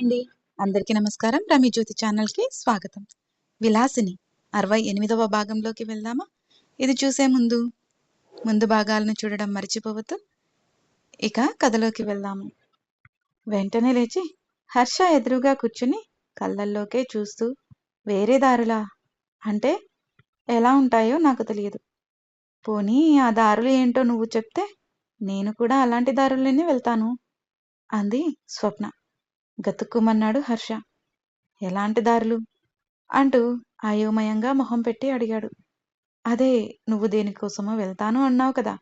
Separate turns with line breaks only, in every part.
అండి. అందరికీ నమస్కారం. రమి జ్యోతి ఛానల్కి స్వాగతం. విలాసిని అరవై ఎనిమిదవ భాగంలోకి వెళ్దామా? ఇది చూసే ముందు ముందు భాగాలను చూడడం మర్చిపోవద్దు. ఇక కథలోకి వెళ్దాము. వెంటనే లేచి హర్ష ఎదురుగా కూర్చుని కళ్ళల్లోకే చూస్తూ వేరే దారులా? అంటే ఎలా ఉంటాయో నాకు తెలియదు. పోనీ ఆ దారులు ఏంటో నువ్వు చెప్తే నేను కూడా అలాంటి దారుల్లోనే వెళ్తాను అంది స్వప్న. గతుక్కుమన్నాడు హర్ష. ఎలాంటి దారులు? అంటూ అయోమయంగా మొహం పెట్టి అడిగాడు. అదే నువ్వు దేనికోసమో వెళ్తాను అన్నావు కదా.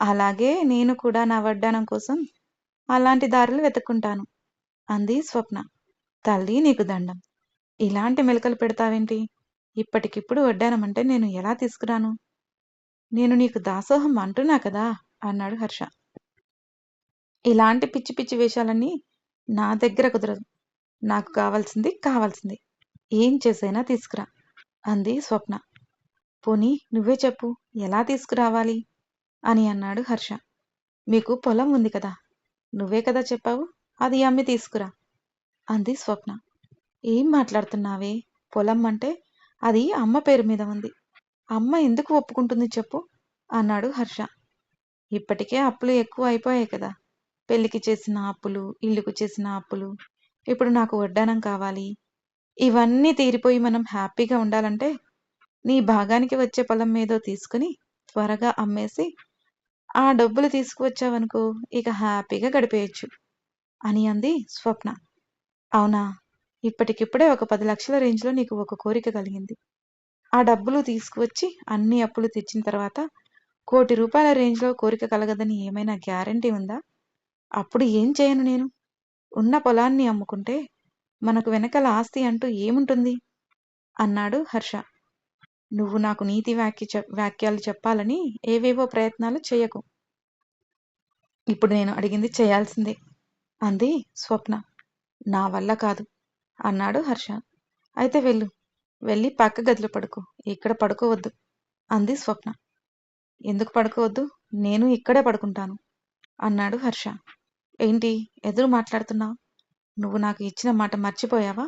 అలాగే నేను కూడా నా వడ్డానం కోసం అలాంటి దారులు వెతుక్కుంటాను అంది స్వప్న. తల్లి నీకు దండం. ఇలాంటి మెలకలు పెడతావేంటి? ఇప్పటికిప్పుడు వడ్డానం అంటే నేను ఎలా తీసుకురాను? నేను నీకు దాసోహం అంటున్నా కదా అన్నాడు హర్ష. ఇలాంటి పిచ్చి పిచ్చి వేషాలన్నీ నా దగ్గర కుదరదు. నాకు కావాల్సింది కావాల్సింది. ఏం చేసైనా తీసుకురా అంది స్వప్న. పోనీ నువ్వే చెప్పు ఎలా తీసుకురావాలి? అని అన్నాడు హర్ష. మీకు పొలం ఉంది కదా నువ్వే కదా చెప్పావు అది అమ్మి తీసుకురా అంది స్వప్న. ఏం మాట్లాడుతున్నావే? పొలం అంటే అది అమ్మ పేరు మీద ఉంది. అమ్మ ఎందుకు ఒప్పుకుంటుంది చెప్పు అన్నాడు హర్ష. ఇప్పటికే అప్పులు ఎక్కువ అయిపోయాయి కదా పెళ్ళికి చేసిన అప్పులు ఇల్లుకు చేసిన అప్పులు ఇప్పుడు నాకు వడ్డానం కావాలి. ఇవన్నీ తీరిపోయి మనం హ్యాపీగా ఉండాలంటే నీ భాగానికి వచ్చే పొలం మీదో తీసుకుని త్వరగా అమ్మేసి ఆ డబ్బులు తీసుకువచ్చావనుకో ఇక హ్యాపీగా గడిపేయచ్చు అని అంది స్వప్న. అవునా? ఇప్పటికిప్పుడే ఒక పది లక్షల రేంజ్లో నీకు ఒక కోరిక కలిగింది. ఆ డబ్బులు తీసుకువచ్చి అన్ని అప్పులు తెచ్చిన తర్వాత కోటి రూపాయల రేంజ్లో కోరిక కలగదని ఏమైనా గ్యారంటీ ఉందా? అప్పుడు ఏం చేయను నేను? ఉన్న పొలాన్ని అమ్ముకుంటే మనకు వెనకల ఆస్తి అంటూ ఏముంటుంది? అన్నాడు హర్ష. నువ్వు నాకు నీతి వాక్య వాక్యాలు చెప్పాలని ఏవేవో ప్రయత్నాలు చేయకు. ఇప్పుడు నేను అడిగింది చేయాల్సిందే అంది స్వప్న. నా వల్ల కాదు అన్నాడు హర్ష. అయితే వెళ్ళు వెళ్ళి పక్క గదిలో పడుకో ఇక్కడ పడుకోవద్దు అంది స్వప్న. ఎందుకు పడుకోవద్దు? నేను ఇక్కడే పడుకుంటాను అన్నాడు హర్ష. ఏంటి? ఎదురు మాట్లాడుతున్నావు. నువ్వు నాకు ఇచ్చిన మాట మర్చిపోయావా?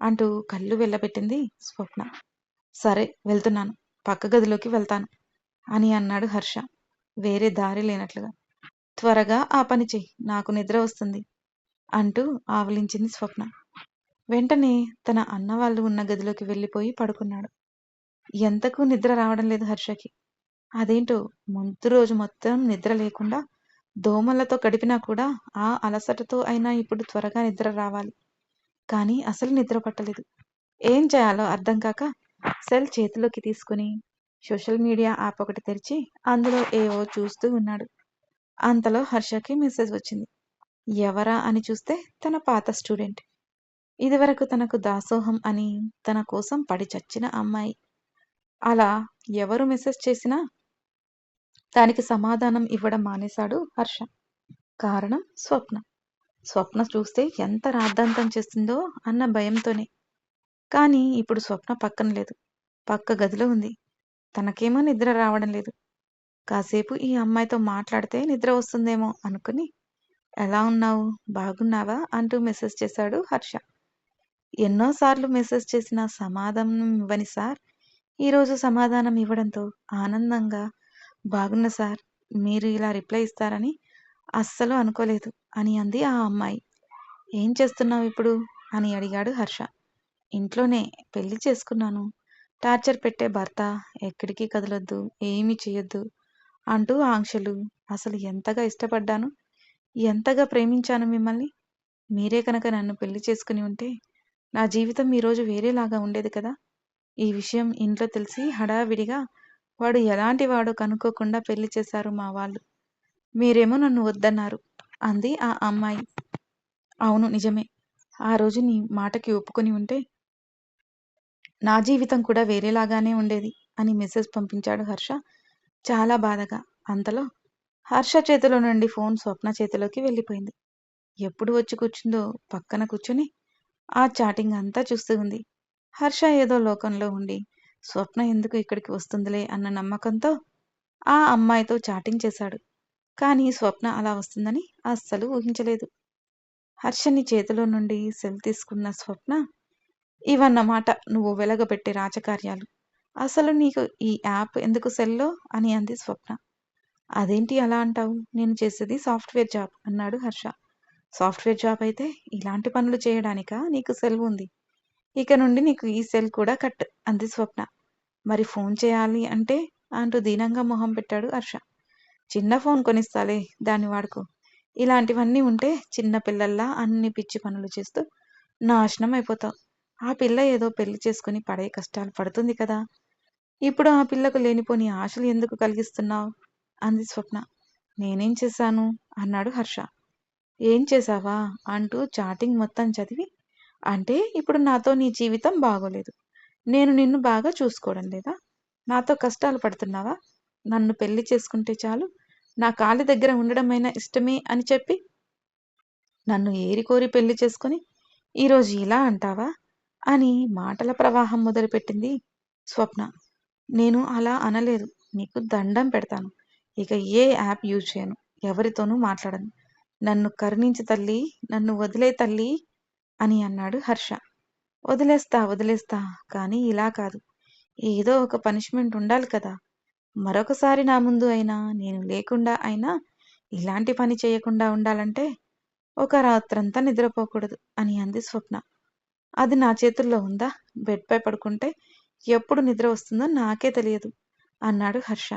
అంటూ కళ్ళు వెళ్ళబెట్టింది స్వప్న. సరే వెళ్తున్నాను. పక్క గదిలోకి వెళ్తాను అని అన్నాడు హర్ష. వేరే దారి లేనట్లుగా. త్వరగా ఆ పని చెయ్యి. నాకు నిద్ర వస్తుంది అంటూ ఆవలించింది స్వప్న. వెంటనే తన అన్న వాళ్ళు ఉన్న గదిలోకి వెళ్ళిపోయి పడుకున్నాడు. ఎంతకు నిద్ర రావడం లేదు హర్షకి. అదేంటో ముందు రోజు మొత్తం నిద్ర లేకుండా దోమలతో గడిపినా కూడా ఆ అలసటతో అయినా ఇప్పుడు త్వరగా నిద్ర రావాలి. కానీ అసలు నిద్ర పట్టలేదు. ఏం చేయాలో అర్థం కాక సెల్ చేతిలోకి తీసుకుని సోషల్ మీడియా యాప్ ఒకటి తెరిచి అందులో ఏవో చూస్తూ ఉన్నాడు. అంతలో హర్షకి మెసేజ్ వచ్చింది. ఎవరా? అని చూస్తే తన పాత స్టూడెంట్. ఇదివరకు తనకు దాసోహం అని తన కోసం పడి చచ్చిన అమ్మాయి. అలా ఎవరు మెసేజ్ చేసినా దానికి సమాధానం ఇవ్వడం మానేశాడు హర్ష. కారణం స్వప్న. స్వప్న చూస్తే ఎంత రాద్ధాంతం చేస్తుందో అన్న భయంతోనే. కానీ ఇప్పుడు స్వప్న పక్కన లేదు. పక్క గదిలో ఉంది. తనకేమో నిద్ర రావడం లేదు. కాసేపు ఈ అమ్మాయితో మాట్లాడితే నిద్ర వస్తుందేమో అనుకుని ఎలా ఉన్నావు? బాగున్నావా? అంటూ మెసేజ్ చేశాడు హర్ష. ఎన్నోసార్లు మెసేజ్ చేసిన సమాధానం ఇవ్వని సార్ ఈరోజు సమాధానం ఇవ్వడంతో ఆనందంగా బాగున్నా సార్. మీరు ఇలా రిప్లై ఇస్తారని అస్సలు అనుకోలేదు. అని అంది ఆ అమ్మాయి. ఏం చేస్తున్నావు ఇప్పుడు? అని అడిగాడు హర్ష. ఇంట్లోనే పెళ్ళి చేసుకున్నాను. టార్చర్ పెట్టే భర్త ఎక్కడికి కదలొద్దు ఏమీ చేయొద్దు అంటూ ఆంక్షలు. అసలు ఎంతగా ఇష్టపడ్డాను? ఎంతగా ప్రేమించాను మిమ్మల్ని? మీరే కనుక నన్ను పెళ్ళి చేసుకుని ఉంటే నా జీవితం ఈరోజు వేరేలాగా ఉండేది కదా? ఈ విషయం ఇంట్లో తెలిసి హడావిడిగా వాడు ఎలాంటి వాడో కనుక్కోకుండా పెళ్ళి చేశారు మా వాళ్ళు. మీరేమో నన్ను వద్దన్నారు అంది ఆ అమ్మాయి. అవును నిజమే. ఆ రోజు నీ మాటకి ఒప్పుకొని ఉంటే నా జీవితం కూడా వేరేలాగానే ఉండేది అని మెసేజ్ పంపించాడు హర్ష. చాలా బాధగా. అంతలో హర్ష చేతిలో నుండి ఫోన్ స్వప్న చేతిలోకి వెళ్ళిపోయింది. ఎప్పుడు వచ్చి కూర్చుందో పక్కన కూర్చుని ఆ చాటింగ్ అంతా చూస్తూ ఉంది. హర్ష ఏదో లోకంలో ఉండి స్వప్న ఎందుకు ఇక్కడికి వస్తుందిలే అన్న నమ్మకంతో ఆ అమ్మాయితో చాటింగ్ చేశాడు. కానీ స్వప్న అలా వస్తుందని అస్సలు ఊహించలేదు. హర్షని చేతిలో నుండి సెల్ తీసుకున్న స్వప్న ఇవన్నమాట నువ్వు వెలగబెట్టే రాజకార్యాలు. అసలు నీకు ఈ యాప్ ఎందుకు సెల్లో? అని అంది స్వప్న. అదేంటి అలా అంటావు? నేను చేసేది సాఫ్ట్వేర్ జాబ్ అన్నాడు హర్ష. సాఫ్ట్వేర్ జాబ్ అయితే ఇలాంటి పనులు చేయడానికా? నీకు సెల్ ఉంది. ఇక నుండి నీకు ఈ సెల్ కూడా కట్ అంది స్వప్న. మరి ఫోన్ చేయాలి అంటే అంటూ దీనంగా మొహం పెట్టాడు హర్ష. చిన్న ఫోన్ కొనిస్తాలే దాన్ని వాడుకో. ఇలాంటివన్నీ ఉంటే చిన్న పిల్లల్లా అన్ని పిచ్చి పనులు చేస్తూ నాశనం అయిపోతావు. ఆ పిల్ల ఏదో పెళ్ళి చేసుకుని పడే కష్టాలు పడుతుంది కదా. ఇప్పుడు ఆ పిల్లకు లేనిపోని ఆశలు ఎందుకు కలిగిస్తున్నావు? అంది స్వప్న. నేనేం చేశాను? అన్నాడు హర్ష. ఏం చేశావా? అంటూ చాటింగ్ మొత్తం చదివి అంటే ఇప్పుడు నాతో నీ జీవితం బాగోలేదు. నేను నిన్ను బాగా చూసుకోవడం లేదా? నాతో కష్టాలు పడుతున్నావా? నన్ను పెళ్ళి చేసుకుంటే చాలు. నా కాలి దగ్గర ఉండడమైనా ఇష్టమే అని చెప్పి? నన్ను ఏరికోరి పెళ్ళి చేసుకుని ఈరోజు ఇలా అంటావా? అని మాటల ప్రవాహం మొదలుపెట్టింది స్వప్న. నేను అలా అనలేదు. నీకు దండం పెడతాను. ఇక ఏ యాప్ యూజ్ చేయను. ఎవరితోనూ మాట్లాడను. నన్ను కరుణించి తల్లి నన్ను వదిలే తల్లి అని అన్నాడు హర్ష. వదిలేస్తా వదిలేస్తా కానీ ఇలా కాదు. ఏదో ఒక పనిష్మెంట్ ఉండాలి కదా. మరొకసారి నా ముందు అయినా నేను లేకుండా అయినా ఇలాంటి పని చేయకుండా ఉండాలంటే ఒక రాత్రంతా నిద్రపోకూడదు అని అంది స్వప్న. అది నా చేతుల్లో ఉందా? బెడ్పై పడుకుంటే ఎప్పుడు నిద్ర వస్తుందో నాకే తెలియదు అన్నాడు హర్ష.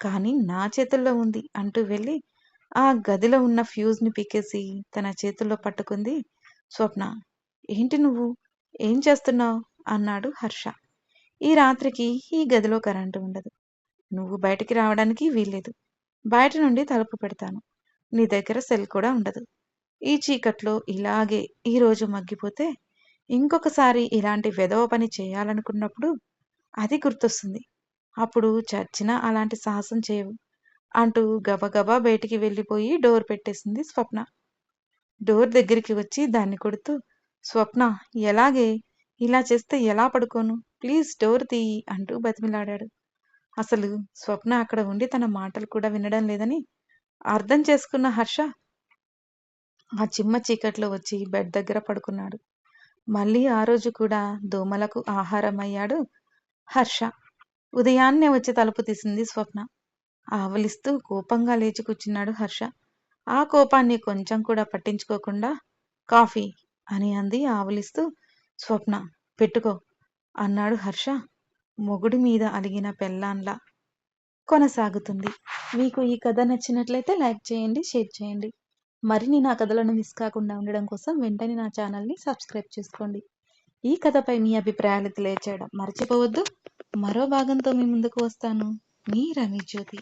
కానీ నా చేతుల్లో ఉంది అంటూ వెళ్ళి ఆ గదిలో ఉన్న ఫ్యూజ్ని పీకేసి తన చేతుల్లో పట్టుకుంది స్వప్న. ఏంటి నువ్వు? ఏం చేస్తున్నావు? అన్నాడు హర్ష. ఈ రాత్రికి ఈ గదిలో కరెంటు ఉండదు. నువ్వు బయటికి రావడానికి వీల్లేదు. బయట నుండి తలుపు పెడతాను. నీ దగ్గర సెల్ కూడా ఉండదు. ఈ చీకట్లో ఇలాగే ఈరోజు మగ్గిపోతే ఇంకొకసారి ఇలాంటి వెధవ పని చేయాలనుకున్నప్పుడు అది గుర్తొస్తుంది. అప్పుడు చచ్చినా అలాంటి సాహసం చేయవు అంటూ గబగబా బయటికి వెళ్ళిపోయి డోర్ పెట్టేసింది స్వప్న. డోర్ దగ్గరికి వచ్చి దాన్ని కొడుతూ స్వప్న ఎలాగే? ఇలా చేస్తే ఎలా పడుకోను? ప్లీజ్ డోర్ తీయి అంటూ బతిమిలాడాడు. అసలు స్వప్న అక్కడ ఉండి తన మాటలు కూడా వినడం లేదని అర్థం చేసుకున్న హర్ష ఆ చిమ్మ చీకట్లో వచ్చి బెడ్ దగ్గర పడుకున్నాడు. మళ్ళీ ఆ రోజు కూడా దోమలకు ఆహారం అయ్యాడు హర్ష. ఉదయాన్నే వచ్చి తలుపు తీసింది స్వప్న. ఆవలిస్తూ కోపంగా లేచి కూర్చున్నాడు హర్ష. ఆ కోపాన్ని కొంచెం కూడా పట్టించుకోకుండా కాఫీ అని అంది ఆవలిస్తూ. స్వప్న పెట్టుకో అన్నాడు హర్ష. మొగుడి మీద అలిగిన పెళ్ళాన్లా కొనసాగుతుంది. మీకు ఈ కథ నచ్చినట్లయితే లైక్ చేయండి షేర్ చేయండి. మరిన్ని నా కథలను మిస్ కాకుండా ఉండడం కోసం వెంటనే నా ఛానల్ని సబ్స్క్రైబ్ చేసుకోండి. ఈ కథపై మీ అభిప్రాయాలు తెలియచేయడం మర్చిపోవద్దు. మరో భాగంతో మీ ముందుకు వస్తాను. మీ రమి జ్యోతి